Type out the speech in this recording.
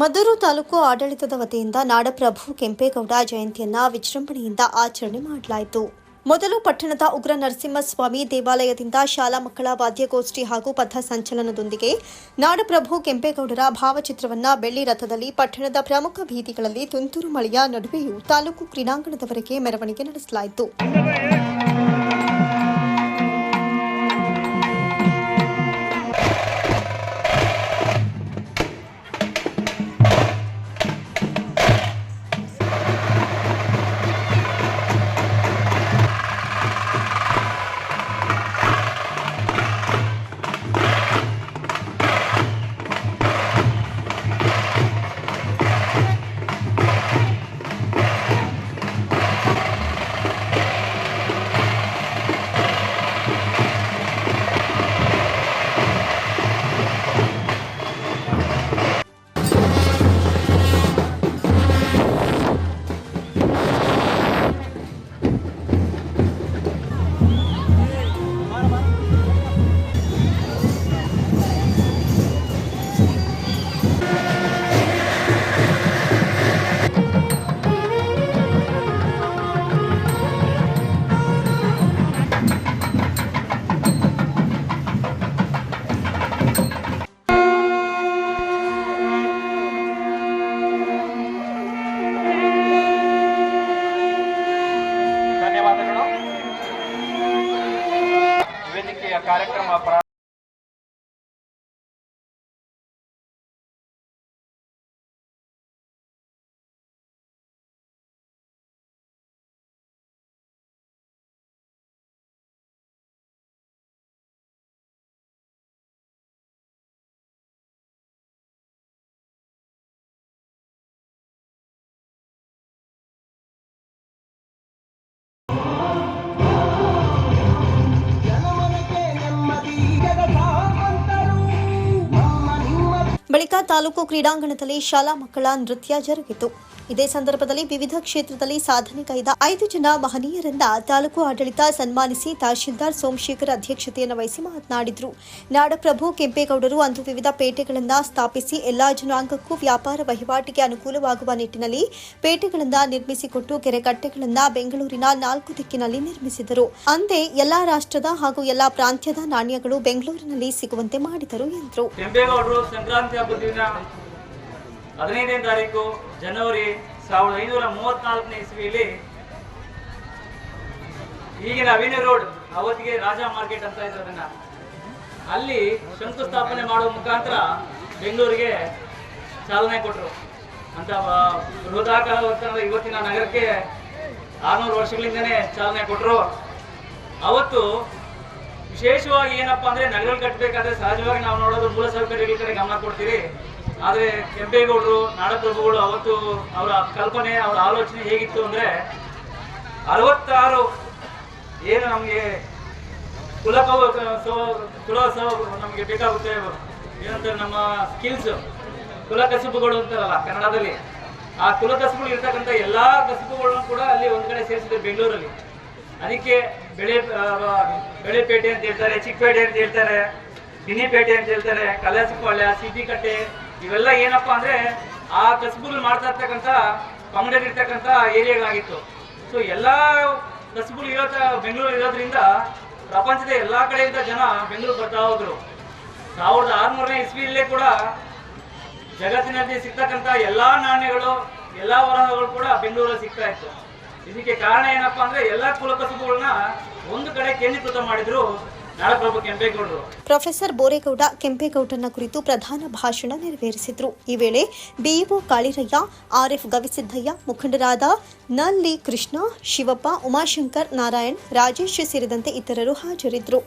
ಮದ್ದೂರು ತಾಲೂಕು ಆಡಳಿತದ ವತಿಯಿಂದ ನಾಡಪ್ರಭು ಕೆಂಪೇಗೌಡ ಜಯಂತಿಯನ್ನ ವಿಜೃಂಭಣೆಯಿಂದ ಆಚರಣೆ ಮಾಡಲಾಯಿತು. ಮೊದಲು ಪಟ್ಟಣದ ಉಗ್ರ ನರಸಿಂಹಸ್ವಾಮಿ ದೇವಾಲಯದಿಂದ ಶಾಲಾ ಮಕ್ಕಳ ವಾದ್ಯಗೋಷ್ಠಿ ಹಾಗೂ ಪಥ ಸಂಚಲನದೊಂದಿಗೆ ನಾಡಪ್ರಭು ಕೆಂಪೇಗೌಡರ ಭಾವಚಿತ್ರವನ್ನ ಬೆಳ್ಳಿ ರಥದಲ್ಲಿ ಪಟ್ಟಣದ ಪ್ರಮುಖ ಬೀದಿಗಳಲ್ಲಿ ತುಂತುರು ಮಳೆಯ ನಡುವೆಯೂ ತಾಲೂಕು ಕ್ರೀಡಾಂಗಣದವರೆಗೆ ಮೆರವಣಿಗೆ ನಡೆಸಲಾಯಿತು. ಕಾರ್ಯಕ್ರಮ ಬಳಿಕ ತಾಲೂಕು ಕ್ರೀಡಾಂಗಣದಲ್ಲಿ ಶಾಲಾ ಮಕ್ಕಳ ನೃತ್ಯ ಜರುಗಿತು. ಇದೇ ಸಂದರ್ಭದಲ್ಲಿ ವಿವಿಧ ಕ್ಷೇತ್ರದಲ್ಲಿ ಸಾಧನೆ ಕೈದ ಐದು ಜನ ಮಹನೀಯರನ್ನ ತಾಲೂಕು ಆಡಳಿತ ಸನ್ಮಾನಿಸಿ ತಹಶೀಲ್ದಾರ್ ಸೋಮಶೇಖರ್ ಅಧ್ಯಕ್ಷತೆಯನ್ನು ವಹಿಸಿ ಮಾತನಾಡಿದರು. ನಾಡಪ್ರಭು ಕೆಂಪೇಗೌಡರು ಅಂದು ವಿವಿಧ ಪೇಟೆಗಳನ್ನು ಸ್ಥಾಪಿಸಿ ಎಲ್ಲಾ ಜನಾಂಗಕ್ಕೂ ವ್ಯಾಪಾರ ವಹಿವಾಟಿಗೆ ಅನುಕೂಲವಾಗುವ ನಿಟ್ಟಿನಲ್ಲಿ ಪೇಟೆಗಳನ್ನು ನಿರ್ಮಿಸಿಕೊಟ್ಟು ಕೆರೆಕಟ್ಟೆಗಳನ್ನು ಬೆಂಗಳೂರಿನ ನಾಲ್ಕು ದಿಕ್ಕಿನಲ್ಲಿ ನಿರ್ಮಿಸಿದರು. ಅಂದೇ ಎಲ್ಲಾ ರಾಷ್ಟ್ರದ ಹಾಗೂ ಎಲ್ಲಾ ಪ್ರಾಂತ್ಯದ ನಾಣ್ಯಗಳು ಬೆಂಗಳೂರಿನಲ್ಲಿ ಸಿಗುವಂತೆ ಮಾಡಿದರು ಎಂದರು. ಹದಿನೈದನೇ ತಾರೀಕು ಜನವರಿ ಸಾವಿರದ ಐನೂರ ಮೂವತ್ನಾಲ್ಕನೇ ಇಸ್ವಿಯಲ್ಲಿ ಈಗಿನ ಅವಿನಿ ರೋಡ್, ಅವತ್ತಿಗೆ ರಾಜ ಮಾರ್ಕೆಟ್ ಅಂತ ಇದ್ರು ಅದನ್ನ. ಅಲ್ಲಿ ಶಂಕುಸ್ಥಾಪನೆ ಮಾಡುವ ಮುಖಾಂತರ ಬೆಂಗಳೂರಿಗೆ ಚಾಲನೆ ಕೊಟ್ಟರು ಅಂತ ಬೃಹದಾಕಾರ ಇವತ್ತಿನ ನಗರಕ್ಕೆ ಆರ್ನೂರು ವರ್ಷಗಳಿಂದನೇ ಚಾಲನೆ ಕೊಟ್ಟರು ಅವತ್ತು ವಿಶೇಷವಾಗಿ ಏನಪ್ಪಾ ಅಂದ್ರೆ ನಗರ ಕಟ್ಟಬೇಕಾದ್ರೆ ಸಹಜವಾಗಿ ನಾವು ನೋಡೋದು ಮೂಲ ಸೌಕರ್ಯಗಳ ಕಡೆ ಗಮನ ಕೊಡ್ತೀವಿ ಆದ್ರೆ ಕೆಂಪೇಗೌಡರು, ನಾಡಪ್ರಭುಗಳು ಅವತ್ತು ಅವರ ಕಲ್ಪನೆ, ಅವರ ಆಲೋಚನೆ ಹೇಗಿತ್ತು ಅಂದ್ರೆ ಅರವತ್ತಾರು ಏನು ನಮಗೆ ಕುಲ ಕುಲ ನಮಗೆ ಬೇಕಾಗುತ್ತೆ ಏನಂತಾರೆ ನಮ್ಮ ಸ್ಕಿಲ್ಸ್ ಕುಲ ಕಸುಬುಗಳು ಅಂತಾರಲ್ಲ ಕನ್ನಡದಲ್ಲಿ. ಆ ಕುಲ ಕಸುಬುಗಳು ಇರ್ತಕ್ಕಂಥ ಎಲ್ಲಾ ಕಸುಬುಗಳನ್ನು ಕೂಡ ಅಲ್ಲಿ ಒಂದ್ ಕಡೆ ಸೇರಿಸಿದೆ ಬೆಂಗಳೂರಲ್ಲಿ. ಅದಕ್ಕೆ ಬೆಳೆ ಬೆಳೆಪೇಟೆ ಅಂತ ಹೇಳ್ತಾರೆ, ಚಿಕ್ಕಪೇಟೆ ಅಂತ ಹೇಳ್ತಾರೆ, ಗಿನಿಪೇಟೆ ಅಂತ ಹೇಳ್ತಾರೆ, ಕಲಸಪಾಳ್ಯ, ಸಿದ್ದಿಕಟ್ಟೆ ಇವೆಲ್ಲ ಏನಪ್ಪಾ ಅಂದ್ರೆ ಆ ಕಸಬುಗಳು ಮಾಡ್ತಾ ಇರ್ತಕ್ಕಂಥ ಪಂಗಡಗಳಿರ್ತಕ್ಕಂಥ ಏರಿಯಾಗಳಾಗಿತ್ತು. ಸೊ ಎಲ್ಲಾ ಕಸಬುಗಳು ಇರೋ ಬೆಂಗಳೂರು ಇರೋದ್ರಿಂದ ಪ್ರಪಂಚದ ಎಲ್ಲಾ ಕಡೆಯಿಂದ ಜನ ಬೆಂಗಳೂರು ಬರ್ತಾ ಹೋದ್ರು. ಸಾವಿರದ ಆರ್ನೂರನೇ ಇಸ್ವಿಯಲ್ಲೇ ಕೂಡ ಜಗತ್ತಿನಲ್ಲಿ ಸಿಗ್ತಕ್ಕಂಥ ಎಲ್ಲಾ ನಾಣ್ಯಗಳು, ಎಲ್ಲಾ ವರಹಗಳು ಕೂಡ ಬೆಂಗಳೂರಲ್ಲಿ ಸಿಗ್ತಾ ಇತ್ತು. ಇದಕ್ಕೆ ಕಾರಣ ಏನಪ್ಪಾ ಅಂದ್ರೆ ಎಲ್ಲಾ ಕುಲಕಸುಬುಗಳನ್ನ ಒಂದು ಕಡೆ ಕೇಂದ್ರೀಕೃತ ಮಾಡಿದ್ರು ಪ್ರೊಫೆಸರ್ ಬೋರೇಗೌಡ ಕೆಂಪೇಗೌಡನ ಕುರಿತು ಪ್ರಧಾನ ಭಾಷಣ ನೆರವೇರಿಸಿದ್ರು. ಈ ವೇಳೆ ಬಿಇಒ ಕಾಳಿರಯ್ಯ ಆರ್ಎಫ್ ಗವಿಸಿದ್ದಯ್ಯ, ಮುಖಂಡರಾದ ನಲ್ಲಿ ಕೃಷ್ಣ, ಶಿವಪ್ಪ, ಉಮಾಶಂಕರ್ ನಾರಾಯಣ್, ರಾಜೇಶ್ ಸೇರಿದಂತೆ ಇತರರು ಹಾಜರಿದ್ದರು